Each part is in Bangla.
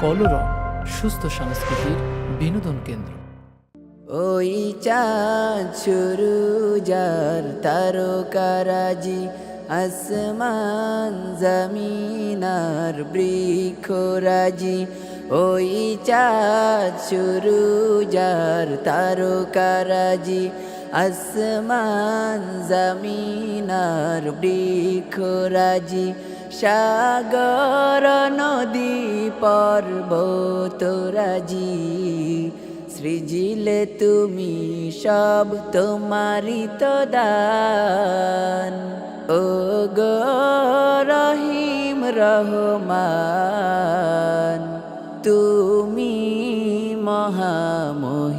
কলরব, সুস্থ সংস্কৃতির বিনোদন কেন্দ্র। ওই চাঁদ শুরু যার তারকারাজি আসমান জমিনার বৃক্ষরাজি। ওই চাঁদ শুরু যার তারকারাজি আসমান জমিনার বৃক্ষরাজি। সাগর নদী পর্বতরাজি সৃজিলে তুমি সব তোমারি তো ও গো রহিম রহমান তুমি মহামহিয়ান।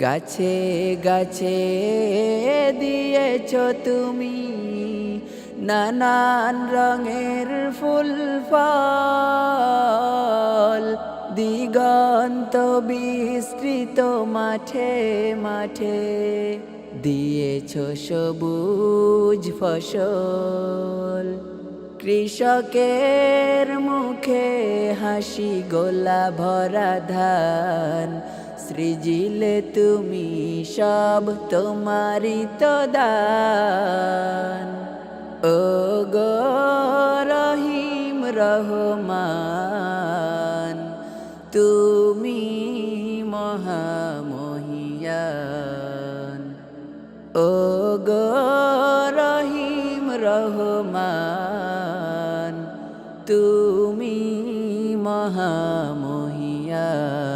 গাছে গাছে দিয়েছ তুমি নানান রঙের ফুল, ফল। দিগন্ত বিস্তৃত মাঠে মাঠে দিয়েছ সবুজ ফসল। কৃষকের মুখে হাসি গোলা ভরা ধান। সৃজিলে তুমি সব তোমারি তো দান। ও গো রহিম রহমান, তুমি মহামহিয়ান। ও গো রহিম রহমান, তুমি মহামহিয়ান।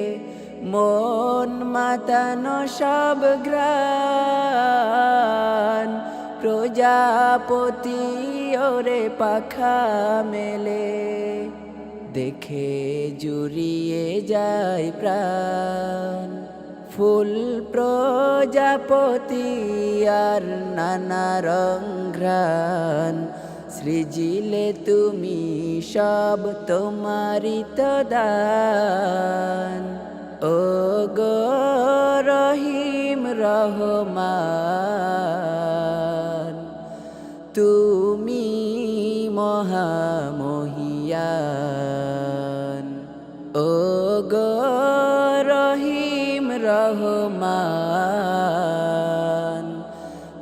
মন মাতানো সব গ্রান প্রজাপতি ওরে পাখা মেলে। দেখে জুড়িয়ে যায় প্রাণ। ফুল প্রজাপতি আর নানা রং ঘ্রাণ। সৃজিলে তুমি সব তোমারি তো ও গো রহিম রহমান তুমি মহামহিয়ান। ও গো রহিম রহমান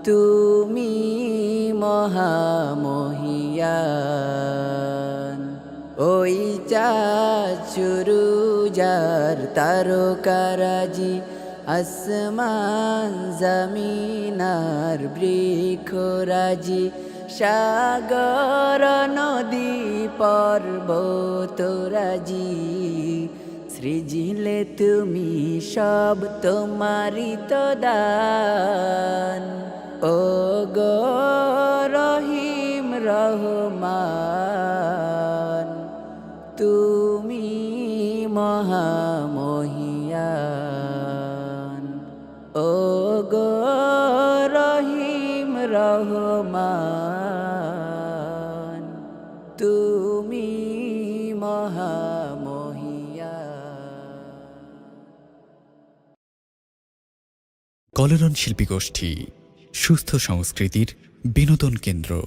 তুমি মহামহিয়ান। ওই চাচুরু যার তারকারাজি আসমান জমিনার বৃক্ষরাজি সাগর নদী পর্বতরাজি সৃজিলে তুমি সব তোমারি তো দান ও রহিম রহমান তুমি মহামহিয়ান। ও গো রহিম রহমান তুমি মহামহিয়ান। কলরন শিল্পী গোষ্ঠী সুস্থ সংস্কৃতির বিনোদন কেন্দ্র।